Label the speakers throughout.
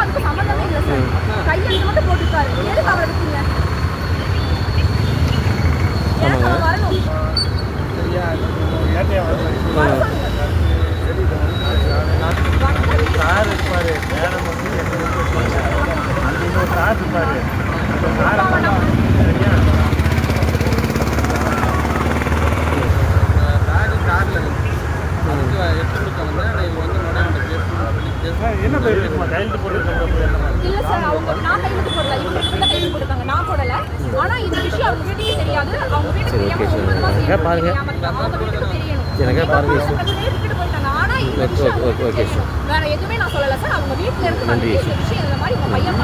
Speaker 1: Friend இவருக்கு அதுக்கு சம்மந்தமே இல்லை சார் கையெழுத்து மட்டும் போட்டுருக்காரு எதுக்கு அவரை விட்டீங்க எனக்கு அவன் வரணும். வர சொல்லுங்க. அவன் நம்ம-
Speaker 2: என்ன பேர் இருக்குமா கையெழுத்து போட்டு
Speaker 1: இல்ல சார் அவங்க நான் கையெழுத்து போடல இவங்க கையெழுத்து போட்டுருக்காங்க நான் போடல ஆனா இந்த விஷயம் அவங்க வீட்டுக்கு தெரியாது அவங்க வீட்டுக்கு
Speaker 3: எனக்கே பாருங்க.
Speaker 1: அவங்க வீட்டுக்கு தெரியணும்
Speaker 3: எனக்கே பாருங்க.
Speaker 1: வேற எதுவுமே நான் சொல்லல சார் அவங்க வீட்டுல இருந்து
Speaker 3: நன்றி.
Speaker 1: விஷயம் இந்த மாதிரி உங்க பையன்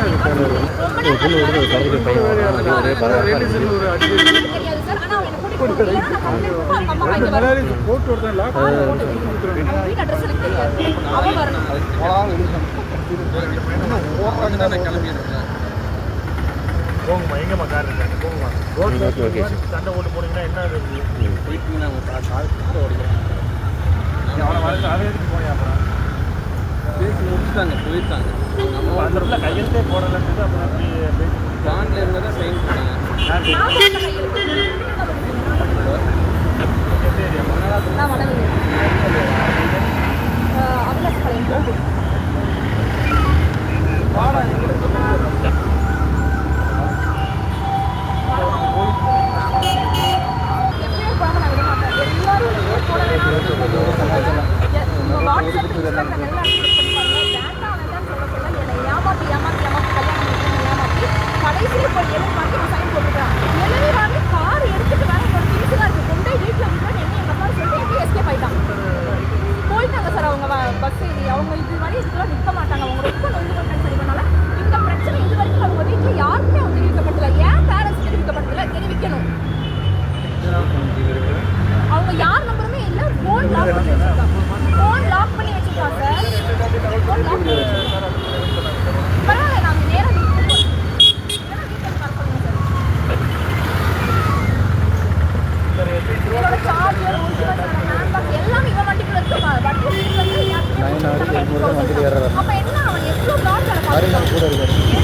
Speaker 1: தெரியாது சார் ஆனா அவன் என்ன கூட்டிட்டு
Speaker 2: போட்டு
Speaker 1: அட்ரஸ் எனக்கு தெரியாது அவன் வரணும்
Speaker 2: போங்கம்மா எங்கம்மா கார் இருக்காங்க போங்கம்மா ரோட்ல சண்டை ஓட்டு போனீங்கன்னா என்ன இருக்குது அவனை வரைக்கும் அதை எதுக்கு போனீங்க அப்புறம் அப்போ அந்த இடத்துல கையெழுத்தே போடலன்றது அப்புறம் எப்படி பேசி முடிச்சாங்க? யார்
Speaker 1: நான் போட்ட 我这个是 itu. வந்து யாருக்குமே கொடுக்காம எடுத்துட்டு போக